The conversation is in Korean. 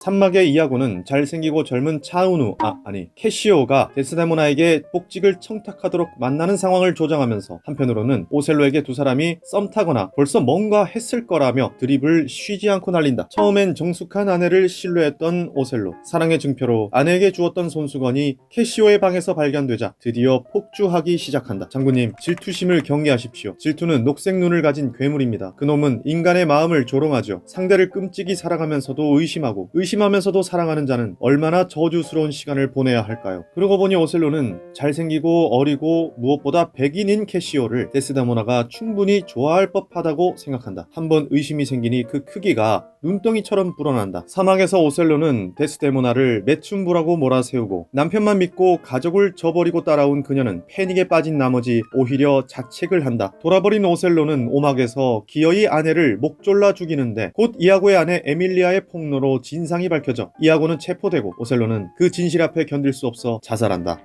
산막의 이아고는 잘생기고 젊은 차은우, 아, 아니, 캐시오가 데스데모나에게 복직을 청탁하도록 만나는 상황을 조장하면서 한편으로는 오셀로에게 두 사람이 썸 타거나 벌써 뭔가 했을 거라며 드립을 쉬지 않고 날린다. 처음엔 정숙한 아내를 신뢰했던 오셀로. 사랑의 증표로 아내에게 주었던 손수건이 캐시오의 방에서 발견되자 드디어 폭주하기 시작한다. 장군님, 질투심을 경계하십시오. 질투는 녹색 눈을 가진 괴물입니다. 그놈은 인간의 마음을 조롱하죠. 상대를 끔찍이 사랑하면서도 의심하고 의심 하면서도 사랑하는 자는 얼마나 저주스러운 시간을 보내야 할까요? 그러고 보니 오셀로는 잘생기고 어리고 무엇보다 백인인 캐시오를 데스데모나가 충분히 좋아할 법하다고 생각한다. 한번 의심이 생기니 그 크기가 눈덩이처럼 불어난다. 사막에서 오셀로는 데스데모나를 매춘부라고 몰아세우고 남편만 믿고 가족을 저버리고 따라온 그녀는 패닉에 빠진 나머지 오히려 자책을 한다. 돌아버린 오셀로는 오막에서 기어이 아내를 목 졸라 죽이는데 곧 이아고의 아내 에밀리아의 폭로로 진상 이 밝혀져 이아고는 체포되고 오셀로는 그 진실 앞에 견딜 수 없어 자살한다.